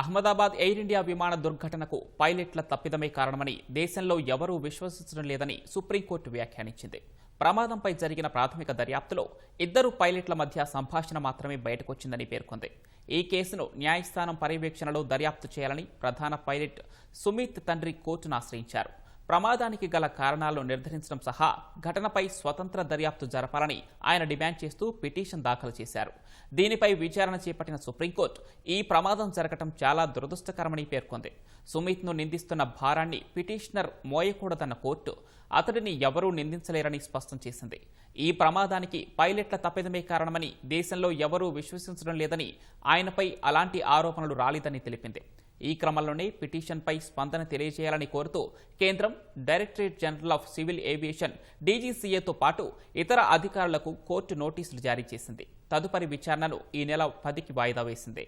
Ahmedabad air India విమాన దుర్ఘటనకు పైలట్ల తప్పిదమే కారణమని దేశంలో ఎవరూ విశ్వసించడం లేదని సుప్రీంకోర్టు వ్యాఖ్యానించింది. ప్రమాదంపై జరిగిన ప్రాథమిక దర్యాప్తులో ఇద్దరు పైలట్ల మధ్య సంభాషణ మాత్రమే బయటకొచ్చిందని పేర్కొంది. ఈ కేసును న్యాయస్థానం పర్యవేక్షణలో దర్యాప్తు చేయాలని ప్రధాన పైలట్ సుమిత్ తండ్రి కోర్టును ఆశ్రయించారు. ప్రమాదానికి గల కారణాలను నిర్ధారించడం సహా ఘటనపై స్వతంత్ర దర్యాప్తు జరపాలని ఆయన డిమాండ్ చేస్తూ పిటిషన్ దాఖలు చేశారు. దీనిపై విచారణ చేపట్టిన సుప్రీంకోర్టు ఈ ప్రమాదం జరగటం చాలా దురదృష్టకరమని పేర్కొంది. సుమిత్ను నిందిస్తున్న భారాన్ని పిటిషనర్ మోయకూడదన్న కోర్టు అతడిని ఎవరూ నిందించలేరని స్పష్టం చేసింది. ఈ ప్రమాదానికి పైలట్ల తప్పిదమే కారణమని దేశంలో ఎవరూ విశ్వసించడం లేదని ఆయనపై అలాంటి ఆరోపణలు రాలేదని తెలిపింది. ఈ క్రమంలోనే పిటిషన్పై స్పందన తెలియజేయాలని కోరుతూ కేంద్రం directorate general of civil aviation డీజీసీఏతో పాటు ఇతర అధికారులకు కోర్టు నోటీసులు జారీ చేసింది. తదుపరి విచారణను ఈ నెల పదికి వాయిదా వేసింది.